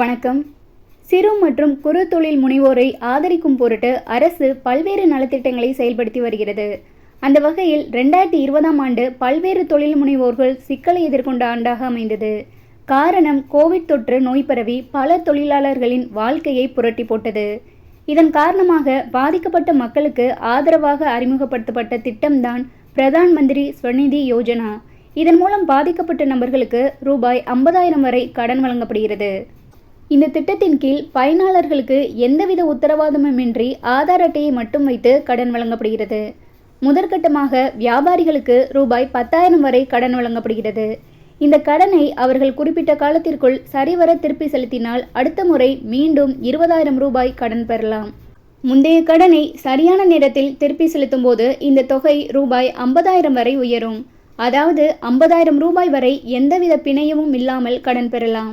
வணக்கம். சிறு மற்றும் குறு தொழில் முனைவோரை ஆதரிக்கும் பொருட்டு அரசு பல்வேறு நலத்திட்டங்களை செயல்படுத்தி வருகிறது. அந்த வகையில் ரெண்டாயிரத்தி இருபதாம் ஆண்டு பல்வேறு தொழில் முனைவோர்கள் சிக்கலை எதிர்கொண்ட ஆண்டாக அமைந்தது. காரணம் கோவிட் தொற்று நோய் பரவி பல தொழிலாளர்களின் வாழ்க்கையை புரட்டி போட்டது. இதன் காரணமாக பாதிக்கப்பட்ட மக்களுக்கு ஆதரவாக அறிமுகப்படுத்தப்பட்ட திட்டம்தான் பிரதான் மந்திரி ஸ்வநிதி யோஜனா. இதன் மூலம் பாதிக்கப்பட்ட நபர்களுக்கு ரூபாய் ஐம்பதாயிரம் வரை கடன் வழங்கப்படுகிறது. இந்த திட்டத்தின் கீழ் பயனாளர்களுக்கு எந்தவித உத்தரவாதமுமின்றி ஆதார் அட்டையை மட்டும் வைத்து கடன் வழங்கப்படுகிறது. முதற்கட்டமாக வியாபாரிகளுக்கு ரூபாய் பத்தாயிரம் வரை கடன் வழங்கப்படுகிறது. இந்த கடனை அவர்கள் குறிப்பிட்ட காலத்திற்குள் சரிவர திருப்பி செலுத்தினால் அடுத்த முறை மீண்டும் இருபதாயிரம் ரூபாய் கடன் பெறலாம். முந்தைய கடனை சரியான நேரத்தில் திருப்பி செலுத்தும் போது இந்த தொகை ரூபாய் ஐம்பதாயிரம் வரை உயரும். அதாவது ஐம்பதாயிரம் ரூபாய் வரை எந்தவித பிணையமும் இல்லாமல் கடன் பெறலாம்.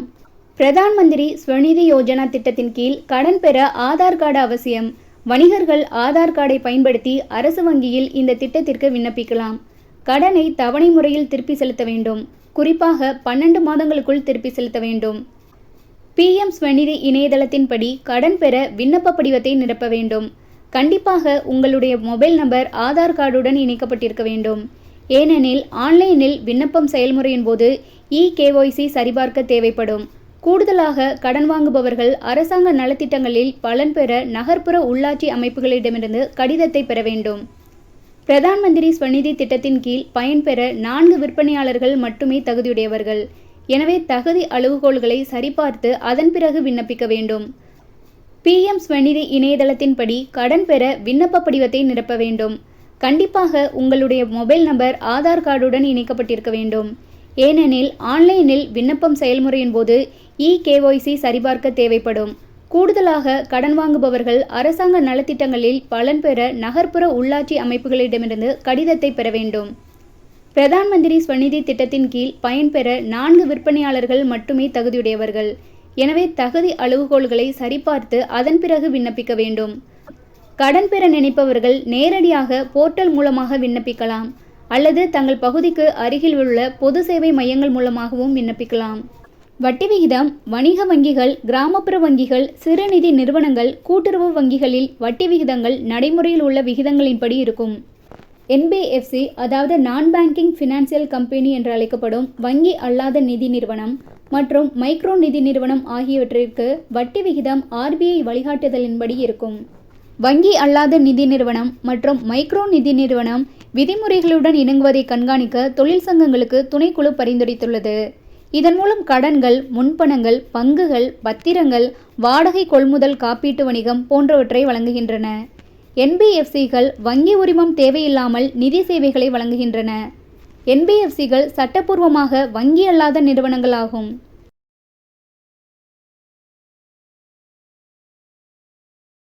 பிரதான் மந்திரி ஸ்வநிதி யோஜனா திட்டத்தின் கீழ் கடன் பெற ஆதார் கார்டு அவசியம். வணிகர்கள் ஆதார் கார்டை பயன்படுத்தி அரசு வங்கியில் இந்த திட்டத்திற்கு விண்ணப்பிக்கலாம். கடனை தவணை முறையில் திருப்பி செலுத்த வேண்டும். குறிப்பாக பன்னெண்டு மாதங்களுக்குள் திருப்பி செலுத்த வேண்டும். பிஎம் ஸ்வநிதி இணையதளத்தின்படி கடன் பெற விண்ணப்ப படிவத்தை நிரப்ப வேண்டும். கண்டிப்பாக உங்களுடைய மொபைல் நம்பர் ஆதார் கார்டுடன் இணைக்கப்பட்டிருக்க வேண்டும். ஏனெனில் ஆன்லைனில் விண்ணப்பம் செயல்முறையின் போது இ கேஒய்சி சரிபார்க்க தேவைப்படும். கூடுதலாக கடன் வாங்குபவர்கள் அரசாங்க நலத்திட்டங்களில் பலன் பெற நகர்ப்புற உள்ளாட்சி அமைப்புகளிடமிருந்து கடிதத்தை பெற வேண்டும். பிரதான் மந்திரி ஸ்வநிதி திட்டத்தின் கீழ் பயன்பெற நான்கு விற்பனையாளர்கள் மட்டுமே தகுதியுடையவர்கள். எனவே தகுதி அளவுகோல்களை சரிபார்த்து அதன் பிறகு விண்ணப்பிக்க வேண்டும். பிஎம் ஸ்வநிதி இணையதளத்தின்படி கடன் பெற விண்ணப்ப படிவத்தை நிரப்ப வேண்டும். கண்டிப்பாக உங்களுடைய மொபைல் நம்பர் ஆதார் கார்டுடன் இணைக்கப்பட்டிருக்க வேண்டும். ஏனெனில் ஆன்லைனில் விண்ணப்பம் செயல்முறையின் போது இ கேஒய்சி சரிபார்க்க தேவைப்படும். கூடுதலாக கடன் வாங்குபவர்கள் அரசாங்க நலத்திட்டங்களில் பலன் பெற நகர்ப்புற உள்ளாட்சி அமைப்புகளிடமிருந்து கடிதத்தை பெற வேண்டும். பிரதான் மந்திரி ஸ்வநிதி திட்டத்தின் கீழ் பயன்பெற நான்கு விற்பனையாளர்கள் மட்டுமே தகுதியுடையவர்கள். எனவே தகுதி அளவுகோல்களை சரிபார்த்து அதன் பிறகு விண்ணப்பிக்க வேண்டும். கடன் பெற நினைப்பவர்கள் நேரடியாக போர்ட்டல் மூலமாக விண்ணப்பிக்கலாம். அல்லது தங்கள் பகுதிக்கு அருகில் உள்ள பொது சேவை மையங்கள் மூலமாகவும் விண்ணப்பிக்கலாம். வட்டி விகிதம் வணிக வங்கிகள் கிராமப்புற வங்கிகள் சிறுநிதி நிறுவனங்கள் கூட்டுறவு வங்கிகளில் வட்டி விகிதங்கள் நடைமுறையில் உள்ள விகிதங்களின்படி இருக்கும். என்பிஎஃப்சி அதாவது நான் பேங்கிங் ஃபினான்சியல் கம்பெனி என்று அழைக்கப்படும் வங்கி அல்லாத நிதி நிறுவனம் மற்றும் மைக்ரோ நிதி நிறுவனம் ஆகியவற்றிற்கு வட்டி விகிதம் ஆர்பிஐ வழிகாட்டுதலின்படி இருக்கும். வங்கி அல்லாத நிதி நிறுவனம் மற்றும் மைக்ரோ நிதி நிறுவனம் விதிமுறைகளுடன் இணங்குவதை கண்காணிக்க தொழில் சங்கங்களுக்கு துணைக்குழு பரிந்துரைத்துள்ளது. இதன் மூலம் கடன்கள் முன்பணங்கள் பங்குகள் பத்திரங்கள் வாடகை கொள்முதல் காப்பீட்டு வணிகம் போன்றவற்றை வழங்குகின்றன. என்பிஎஃப்சிகள் வங்கி உரிமம் தேவையில்லாமல் நிதி சேவைகளை வழங்குகின்றன. என்பிஎஃப்சிகள் சட்டப்பூர்வமாக வங்கி அல்லாத நிறுவனங்களாகும்.